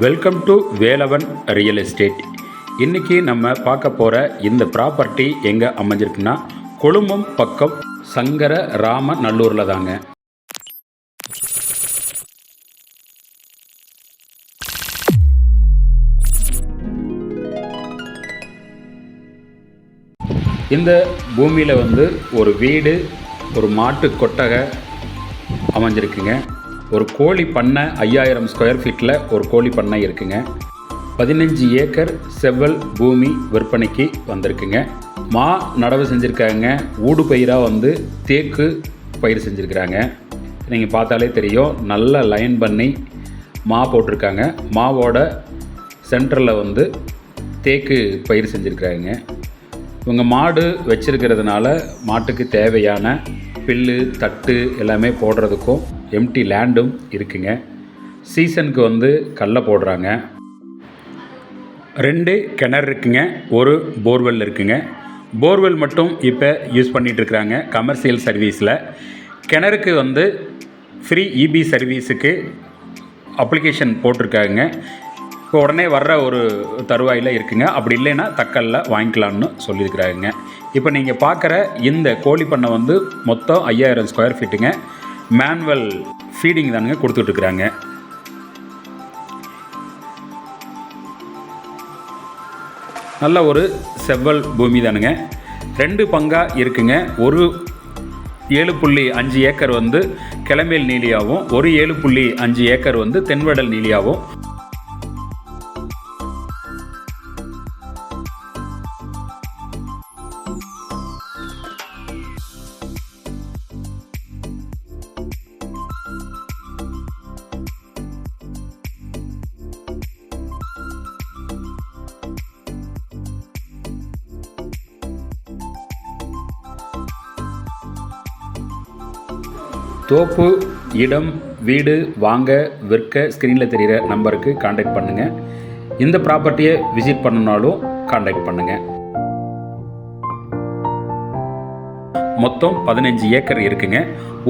Welcome to Velavan real estate இன்றைக்கி நம்ம பார்க்க போகிற இந்த ப்ராப்பர்ட்டி எங்கே அமைஞ்சிருக்குன்னா கொழும்பம் பக்கம் சங்கர ராம நல்லூரில் தாங்க. இந்த பூமியில் வந்து ஒரு வீடு ஒரு மாட்டு கொட்டகை அமைஞ்சிருக்குங்க. ஒரு கோழி பண்ணை ஐயாயிரம் ஸ்கொயர் ஃபீட்டில் ஒரு கோழி பண்ணை இருக்குங்க. பதினஞ்சு ஏக்கர் செவ்வல் பூமி விற்பனைக்கு வந்திருக்குங்க. மா நடவு செஞ்சுருக்காங்க. ஊடு பயிராக வந்து தேக்கு பயிர் செஞ்சுருக்கிறாங்க. நீங்கள் பார்த்தாலே தெரியும் நல்ல லைன் பண்ணி மா போட்டிருக்காங்க. மாவோட சென்டரில் வந்து தேக்கு பயிர் செஞ்சுருக்காங்க இவங்க மாடு வச்சுருக்கிறதுனால மாட்டுக்கு தேவையான பில்லு தட்டு எல்லாமே போடுறதுக்கும் எம்டி லேண்டும் இருக்குங்க. சீசனுக்கு வந்து கல்லை போடுறாங்க. ரெண்டு கிணறு இருக்குங்க ஒரு போர்வெல் இருக்குங்க. போர்வெல் மட்டும் இப்போ யூஸ் பண்ணிகிட்ருக்குறாங்க கமர்ஷியல் சர்வீஸில் கிணறுக்கு வந்து ஃப்ரீ இபி சர்வீஸுக்கு அப்ளிகேஷன் போட்டிருக்காங்க. இப்போ உடனே வர்ற ஒரு தருவாயில் இருக்குங்க. அப்படி இல்லைன்னா தக்கல்ல வாங்கிக்கலாம்னு சொல்லியிருக்கிறாங்க. இப்போ நீங்கள் பார்க்குற இந்த கோழி பண்ணை வந்து மொத்தம் ஐயாயிரம் ஸ்கொயர் ஃபீட்டுங்க மேனுவல் ஃபீடிங் தானுங்க கொடுத்துட்ருக்குறாங்க. நல்ல ஒரு செவ்வல் பூமி தானுங்க. ரெண்டு பங்காக இருக்குங்க. ஒரு ஏழு புள்ளி அஞ்சு ஏக்கர் வந்து கிளமேல் நீலியாகவும் ஒரு ஏழு புள்ளி அஞ்சு ஏக்கர் வந்து தென்வடல் நீலியாகவும் தோப்பு இடம் வீடு வாங்க விற்க ஸ்க்ரீனில் தெரிகிற நம்பருக்கு காண்டாக்ட் பண்ணுங்கள் இந்த ப்ராப்பர்ட்டியை விசிட் பண்ணுனாலும் காண்டாக்ட் பண்ணுங்கள் மொத்தம் பதினஞ்சு ஏக்கர் இருக்குங்க.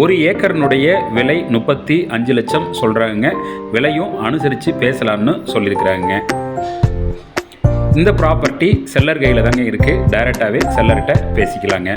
ஒரு ஏக்கர்னுடைய விலை முப்பத்தி அஞ்சு லட்சம் சொல்கிறாங்க விலையும் அனுசரித்து பேசலாம்னு சொல்லியிருக்கிறாங்க. இந்த ப்ராப்பர்ட்டி செல்லர் கையில் தாங்க இருக்குது டைரெக்டாகவே செல்லர்கிட்ட பேசிக்கலாங்க.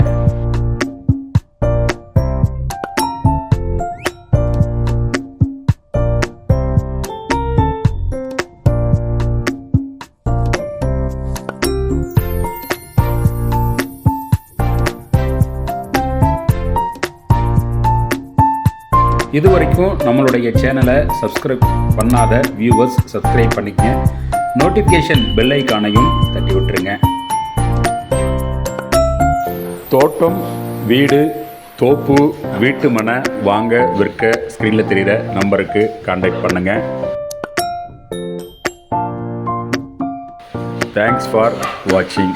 இது வரைக்கும் நம்மளுடைய சேனலை சப்ஸ்கிரைப் பண்ணாத வியூவர்ஸ் சப்ஸ்கிரைப் பண்ணிக்கங்க. நோட்டிஃபிகேஷன் பெல் ஐக்கானையும் தட்டி விட்டுருங்க. தோட்டம் வீடு தோப்பு வீட்டு மனை வாங்க விற்க ஸ்க்ரீனில் தெரிகிற நம்பருக்கு கான்டாக்ட் பண்ணுங்கள் தேங்க்ஸ் ஃபார் வாட்சிங்